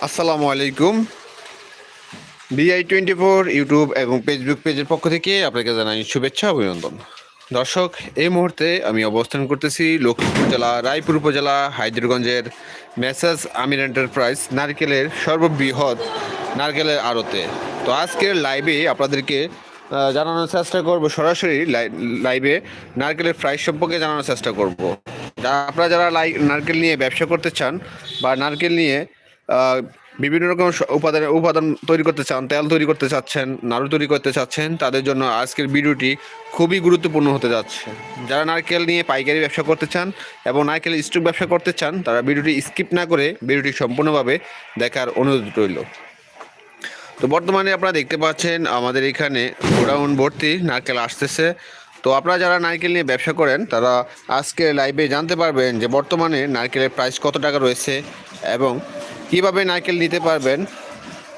আসসালামু আলাইকুম। BI twenty four YouTube এবং ফেসবুক পেজের পক্ষ থেকে আপনাকে জানাই শুভেচ্ছা অভিনন্দন। দর্শক, এই মুহূর্তে আমি অবস্থান করতেছি লক্ষ্মীপুর জেলা রায়পুর উপজেলা হায়দ্রগঞ্জের মেসাজ আমির এন্টারপ্রাইজ নারকেলের সর্ববৃহৎ নারকেলের আড়তে। তো আজকের লাইভে আপনাদেরকে জানানোর চেষ্টা করব সরাসরি লাই- লাইভে নারকেলের প্রাইস সম্পর্কে জানানোর চেষ্টা করব। আপনারা যারা লাই, নারকেল নিয়ে ব্যবসা করতে চান বা নারকেল নিয়ে বিভিন্ন রকম উপাদান উপাদান তৈরি করতে চান, তেল তৈরি করতে চাচ্ছেন, নাড়ু তৈরি করতে চাচ্ছেন, তাদের জন্য আজকের ভিডিওটি খুবই গুরুত্বপূর্ণ হতে যাচ্ছে। যারা নারকেল নিয়ে পাইকারি ব্যবসা করতে চান এবং নারকেল স্টক ব্যবসা করতে চান, তারা ভিডিওটি স্কিপ না করে ভিডিওটি সম্পূর্ণভাবে দেখার অনুরোধ রইল। তো বর্তমানে আপনারা দেখতে পাচ্ছেন আমাদের এখানে গোডাউন ভর্তি নারকেল আসতেছে। তো আপনারা যারা নারকেল নিয়ে ব্যবসা করেন, তারা আজকে লাইভে জানতে পারবেন যে বর্তমানে নারকেলের প্রাইস কত টাকা রয়েছে এবং কীভাবে নারকেল নিতে পারবেন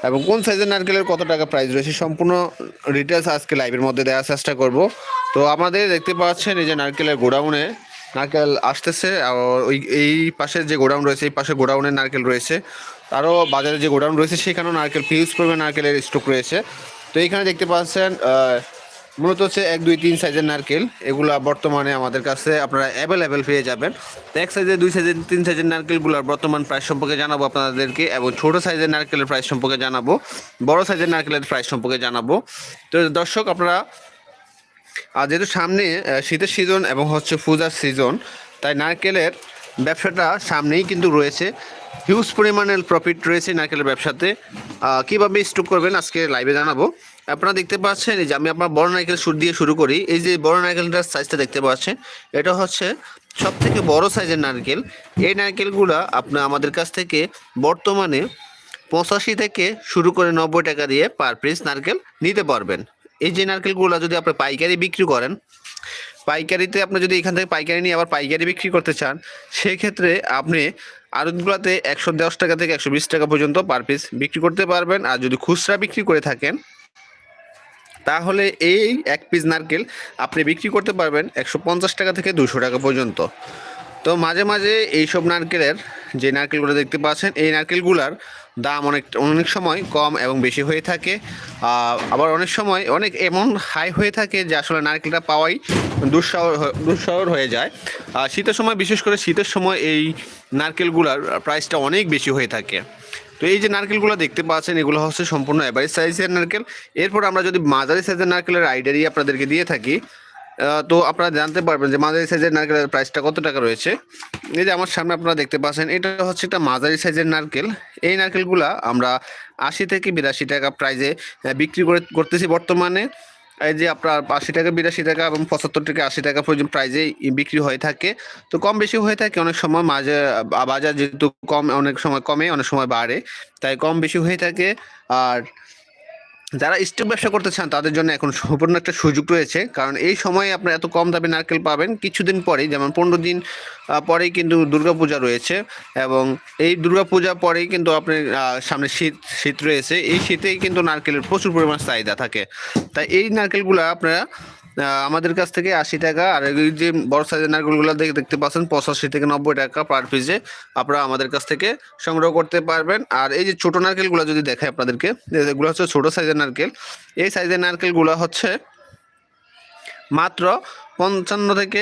এবং কোন সাইজের নারকেলের কত টাকা প্রাইস রয়েছে সম্পূর্ণ ডিটেলস আজকে লাইভের মধ্যে দেওয়ার চেষ্টা করব। তো আমাদের দেখতে পাচ্ছেন এই যে নারকেলের গোডাউনে নারকেল আসতেছে, আর ওই, এই পাশের যে গোডাউন রয়েছে, এই পাশে গোডাউনের নারকেল রয়েছে। আরও বাজারে যে গোডাউন রয়েছে, সেখানেও নারকেল ফিউজ পরিমাণ নারকেলের স্টক রয়েছে। তো এইখানে দেখতে পাচ্ছেন মূলত হচ্ছে এক, দুই, তিন সাইজের নারকেল। এগুলা বর্তমানে আমাদের কাছে আপনারা অ্যাভেলেবেল পেয়ে যাবেন। তো এক সাইজের দুই সাইজের তিন সাইজের নারকেলগুলোর বর্তমান প্রাইস সম্পর্কে জানাব আপনাদেরকে এবং ছোট সাইজের নারকেলের প্রাইস সম্পর্কে জানাব, বড় সাইজের নারকেলের প্রাইস সম্পর্কে জানাব। তো দর্শক, আপনারা আর যেহেতু সামনে শীতের সিজন এবং হচ্ছে পূজার সিজন তাই নারকেলের ব্যবসাটা সামনেই কিন্তু রয়েছে। হিউজ পরিমাণের প্রফিট রয়েছে নারকেলের ব্যবসাতে। কীভাবে স্টক করবেন আজকে লাইভে জানাব। আপনারা দেখতে পাচ্ছেন যে আমি আপনার বড় নারকেল সুর দিয়ে শুরু করি। এই যে বড় নারকেলটার সাইজটা দেখতে পাচ্ছেন, এটা হচ্ছে সব থেকে বড় সাইজের নারকেল। এই নারকেলগুলো আপনার আমাদের কাছ থেকে বর্তমানে পঁচাশি থেকে শুরু করে নব্বই টাকা দিয়ে পার পিস নারকেল নিতে পারবেন। এই যে নারকেলগুলো যদি আপনি পাইকারি বিক্রি করেন, পাইকারিতে আপনি যদি এখান থেকে পাইকারি নিয়ে আবার পাইকারি বিক্রি করতে চান, সেক্ষেত্রে আপনি আড়তগুলোতে একশো দশ টাকা থেকে একশো বিশ টাকা পর্যন্ত পার পিস বিক্রি করতে পারবেন। আর যদি খুচরা বিক্রি করে থাকেন, তাহলে এই এক পিস নারকেল আপনি বিক্রি করতে পারবেন একশো পঞ্চাশ টাকা থেকে দুশো টাকা পর্যন্ত। তো মাঝে মাঝে এইসব নারকেলের যে নারকেলগুলো দেখতে পাচ্ছেন, এই নারকেলগুলার দাম অনেক অনেক সময় কম এবং বেশি হয়ে থাকে। আবার অনেক সময় অনেক এমন হাই হয়ে থাকে যে আসলে নারকেলটা পাওয়াই দুঃসাহ দুঃসাহর হয়ে যায়। আর শীতের সময়, বিশেষ করে শীতের সময় এই নারকেলগুলার প্রাইসটা অনেক বেশি হয়ে থাকে। তো এই যে নারকেলগুলো দেখতে পাচ্ছেন, এগুলো হচ্ছে সম্পূর্ণ অ্যাভারেজ সাইজের নারকেল। এরপর আমরা যদি মাঝারি সাইজের নারকেলের আইডিয়াই আপনাদেরকে দিয়ে থাকি তো আপনারা জানতে পারবেন যে মাঝারি সাইজের নারকেলের প্রাইসটা কত টাকা রয়েছে। এই যে আমার সামনে আপনারা দেখতে পাচ্ছেন, এটা হচ্ছে একটা মাঝারি সাইজের নারকেল। এই নারকেলগুলা আমরা আশি থেকে বিরাশি টাকা প্রাইজে বিক্রি করে করতেছি বর্তমানে। এই যে আপনার আশি টাকা বিরাশি টাকা এবং পঁচাত্তর থেকে আশি টাকা পর্যন্ত প্রাইজে বিক্রি হয়ে থাকে। তো কম বেশি হয়ে থাকে, অনেক সময় মাঝে বাজার যেহেতু কম, অনেক সময় কমে, অনেক সময় বাড়ে। তাই কম বেশি হয়ে থাকে। আর যারা স্টক ব্যবসা করতে চান, তাদের জন্য এখন সম্পূর্ণ একটা সুযোগ রয়েছে। কারণ এই সময়ে আপনারা এত কম দামে নারকেল পাবেন। কিছুদিন পরেই, যেমন পনেরো দিন পরেই কিন্তু দুর্গাপূজা রয়েছে এবং এই দুর্গাপূজা পরেই কিন্তু আপনি সামনে শীত শীত রয়েছে। এই শীতেই কিন্তু নারকেলের প্রচুর পরিমাণ চাহিদা থাকে। তাই এই নারকেলগুলো আপনারা আমাদের কাছ থেকে আশি টাকা, আর এই যে বড় সাইজের নারকেলগুলো দেখে দেখতে পাচ্ছেন, পঁচাশি থেকে নব্বই টাকা পার পিসে আপনারা আমাদের কাছ থেকে সংগ্রহ করতে পারবেন। আর এই যে ছোট নারকেলগুলো যদি দেখায় আপনাদেরকে এগুলো হচ্ছে ছোট সাইজের নারকেল। এই সাইজের নারকেলগুলো হচ্ছে মাত্র পঞ্চান্ন থেকে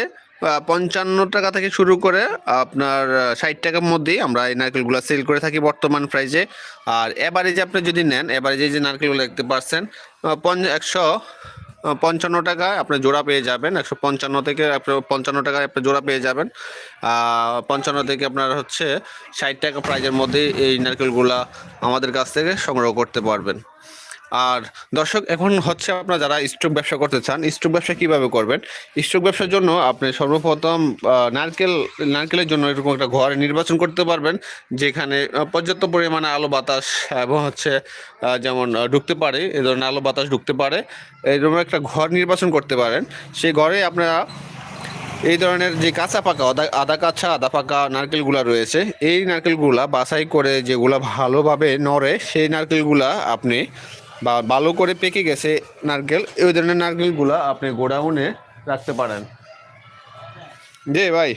পঞ্চান্ন টাকা থেকে শুরু করে আপনার ষাট টাকার মধ্যেই আমরা এই নারকেলগুলো সেল করে থাকি বর্তমান প্রাইসে আর এভারেজে আপনি যদি নেন এভারেজে যে নারকেলগুলো দেখতে পাচ্ছেন একশো পঞ্চান্ন টাকায় আপনি জোড়া পেয়ে যাবেন, একশো পঞ্চান্ন থেকে পঞ্চান্ন টাকায় আপনি জোড়া পেয়ে যাবেন। পঞ্চান্ন থেকে আপনার হচ্ছে ষাট টাকা প্রাইজের মধ্যে এই নারকেলগুলা আমাদের কাছ থেকে সংগ্রহ করতে পারবেন। আর দর্শক, এখন হচ্ছে আপনারা যারা স্টক ব্যবসা করতে চান স্টক ব্যবসা কীভাবে করবেন? স্টক ব্যবসার জন্য আপনি সর্বপ্রথম নারকেল, নারকেলের জন্য এরকম একটা ঘর নির্বাচন করতে পারবেন, যেখানে পর্যাপ্ত পরিমাণে আলো বাতাস এবং হচ্ছে যেমন ঢুকতে পারে এই ধরনের আলো বাতাস ঢুকতে পারে, এরকম একটা ঘর নির্বাচন করতে পারেন। সেই ঘরে আপনারা এই ধরনের যে কাঁচা পাকা, আদা আদা কাঁচা, আদা পাকা নারকেলগুলা রয়েছে, এই নারকেলগুলা বাছাই করে যেগুলা ভালোভাবে নড়ে, সেই নারকেলগুলা আপনি বা ভালো করে পেকে গেছে নারকেল ওই ধরনের নারকেলগুলো আপনি গোডাউনে রাখতে পারেন। দে ভাই।